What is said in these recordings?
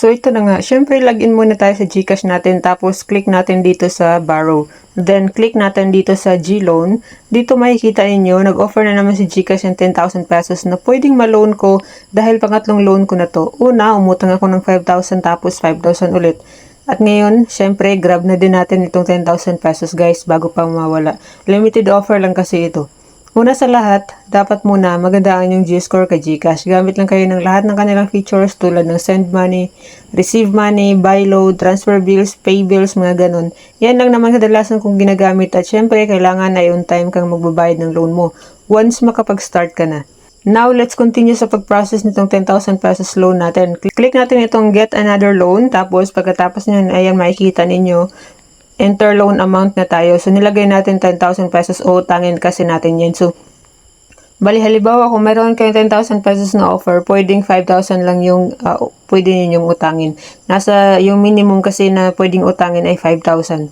So ito na nga, syempre login muna tayo sa GCash natin tapos click natin dito sa borrow. Then click natin dito sa G-loan. Dito makikita ninyo, nag-offer na naman si GCash ng 10,000 pesos na pwedeng ma-loan ko dahil pangatlong loan ko na to. Una, umutang ako ng 5,000 tapos 5,000 ulit. At ngayon, syempre, grab na din natin itong 10,000 pesos guys bago pa mawala. Limited offer lang kasi ito. Una sa lahat, dapat muna magandaan yung G-score kay Gcash. Gamit lang kayo ng lahat ng kanilang features tulad ng send money, receive money, buy load, transfer bills, pay bills, mga ganun. Yan lang naman kadalasan kong ginagamit at syempre kailangan ay on time kang magbabayad ng loan mo once makapag-start ka na. Now, let's continue sa pag-process nitong 10,000 pesos loan natin. Click natin itong get another loan. Tapos, pagkatapos nyo, ayan, makikita ninyo, enter loan amount na tayo. So, nilagay natin 10,000 pesos o utangin kasi natin yan. So, bali halimbawa kung meron kayong 10,000 pesos na offer, pwedeng 5,000 lang yung uh, pwede ninyong utangin. Nasa yung minimum kasi na pwedeng utangin ay 5,000.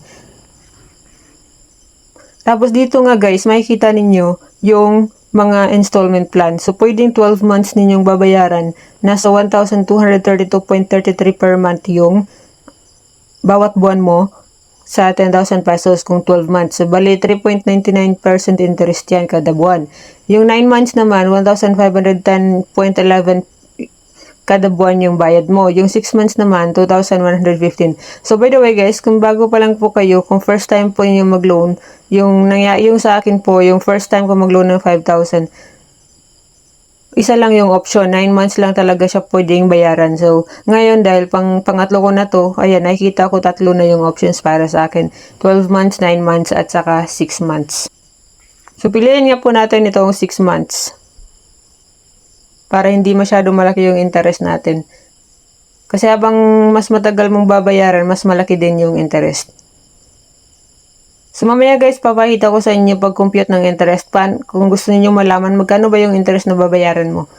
Tapos dito nga guys, makikita ninyo yung mga installment plan. So, pwedeng 12 months ninyong babayaran. Nasa 1,232.33 per month yung bawat buwan mo sa 10,000 pesos kung 12 months. So, bali 3.99% interest yan kada buwan. Yung 9 months naman, 1,510.11 kada buwan yung bayad mo. Yung 6 months naman, 2,115. So, by the way guys, kung bago pa lang po kayo, kung first time po niyo mag-loan, yung, yung sa akin po, yung first time ko mag-loan ng 5,000, isa lang yung option. 9 months lang talaga siya pwedeng bayaran. So, ngayon dahil pang pangatlo ko na to, ayan, nakikita ko tatlo na yung options para sa akin. 12 months, 9 months, at saka 6 months. So, piliin nga po natin itong 6 months. Para hindi masyado malaki yung interest natin. Kasi habang mas matagal mong babayaran, mas malaki din yung interest. So mamaya guys, papakita ko sa inyo pag-compute ng interest pan kung gusto niyo malaman magkano ba yung interest na babayaran mo.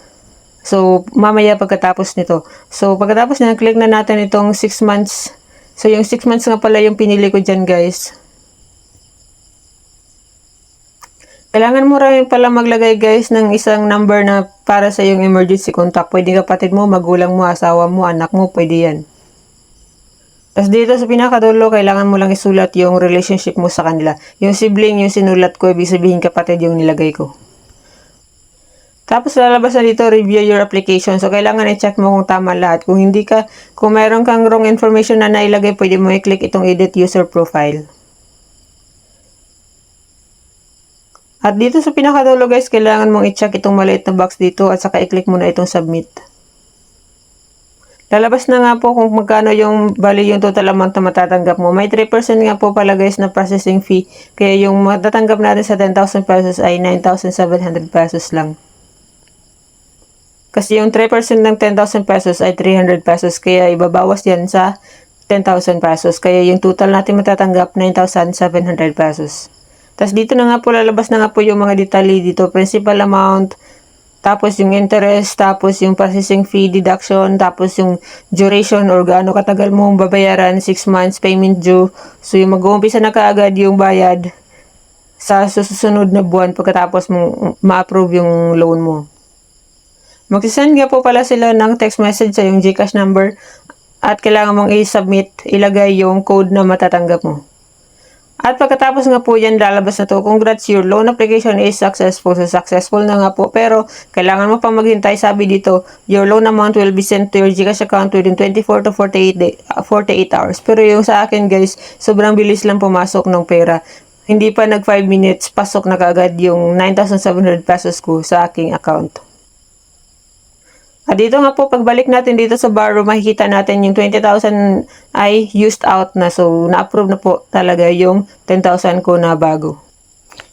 So mamaya pagkatapos nito. So pagkatapos na click na natin itong 6 months. So yung 6 months nga pala yung pinili ko dyan guys. Kailangan mo rin pala maglagay guys ng isang number na para sa yung emergency contact. Pwede kapatid mo, magulang mo, asawa mo, anak mo, pwede yan. Tapos dito sa pinakadulo, kailangan mo lang isulat yung relationship mo sa kanila. Yung sibling, yung sinulat ko, ibig sabihin kapatid yung nilagay ko. Tapos lalabas na dito, review your application. So, kailangan i-check mo kung tama lahat. Kung hindi ka, kung mayroon kang wrong information na nailagay, pwede mo i-click itong edit user profile. At dito sa pinakadulo guys, kailangan mong i-check itong maliit na box dito at saka i-click mo na itong submit. Lalabas na nga po kung magkano yung bali yung total amount na matatanggap mo. May 3% nga po pala guys na processing fee. Kaya yung matatanggap natin sa 10,000 pesos ay 9,700 pesos lang. Kasi yung 3% ng 10,000 pesos ay 300 pesos. Kaya ibabawas yan sa 10,000 pesos. Kaya yung total natin matatanggap 9,700 pesos. Tapos dito na nga po lalabas na nga po yung mga detalye dito. Principal amount, tapos yung interest, tapos yung processing fee deduction, tapos yung duration or gaano katagal mo babayaran, 6 months payment due. So yung mag-uumpisa na kaagad yung bayad sa susunod na buwan pagkatapos mo ma-approve yung loan mo. Magsisend nga po pala sila ng text message sa yung Gcash number at kailangan mong i-submit, ilagay yung code na matatanggap mo. At pagkatapos nga po yan, lalabas na to, congrats, your loan application is successful. So, successful na nga po. Pero, kailangan mo pang maghintay. Sabi dito, your loan amount will be sent to your Gcash account within 24 to 48, day, uh, 48 hours. Pero yung sa akin, guys, sobrang bilis lang pumasok ng pera. Hindi pa nag 5 minutes, pasok na kaagad yung 9,700 pesos ko sa aking account. At dito nga po, pagbalik natin dito sa borrow, makikita natin yung 20,000 ay used out na. So, na-approve na po talaga yung 10,000 ko na bago.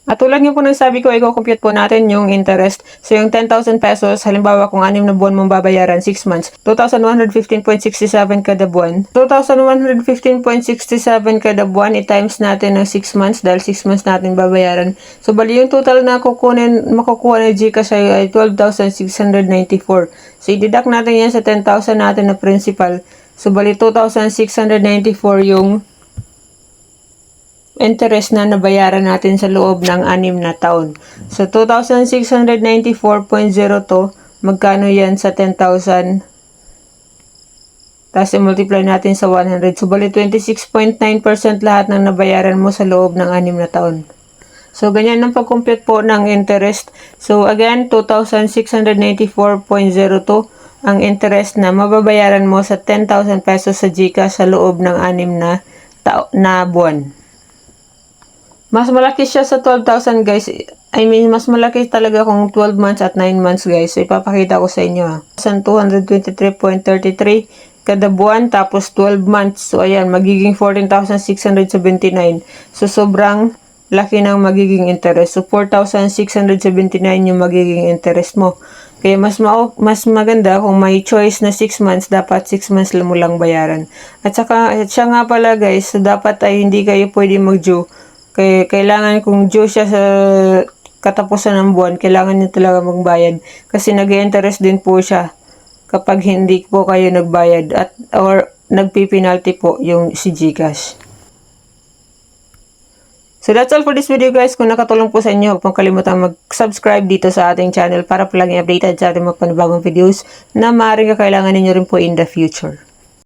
At tulad nga po ng sabi ko, i-compute po natin yung interest. So, yung 10,000 pesos, halimbawa kung anim na buwan mong babayaran, 6 months, 2,115.67 kada buwan. 2,115.67 kada buwan, i-times natin ng 6 months dahil 6 months natin babayaran. So, bali yung total na kukunin, makukuha ng Gcash ay 12,694. So, i-deduct natin yan sa 10,000 natin na principal. So, bali 2,694 yung interest na nabayaran natin sa loob ng anim na taon. So, 2,694.02, magkano yan sa 10,000 Tapos i-multiply natin sa 100. So, bali 26.9% lahat ng nabayaran mo sa loob ng anim na taon. So, ganyan ang pag-compute po ng interest. So, again, 2,694.02 ang interest na mababayaran mo sa 10,000 pesos sa GCash sa loob ng anim na, na buwan. Mas malaki siya sa 12,000 guys. I mean, mas malaki talaga kung 12 months at 9 months guys. So, ipapakita ko sa inyo ha. 223.33 kada buwan tapos 12 months. So, ayan, magiging 14,679. So, sobrang laki ng magiging interest. So, 4,679 yung magiging interest mo. Kaya mas ma mas maganda kung may choice na 6 months, dapat 6 months lang mo lang bayaran. At saka, at siya nga pala guys, so dapat ay hindi kayo pwede mag-due. Kaya kailangan kung due siya sa katapusan ng buwan, kailangan niyo talaga magbayad. Kasi nag-interest din po siya kapag hindi po kayo nagbayad at or nagpipinalty po yung si Gcash. So that's all for this video guys. Kung nakatulong po sa inyo, huwag pong kalimutan mag-subscribe dito sa ating channel para palagi updated sa ating mga panibagong videos na maaaring kakailangan ninyo rin po in the future.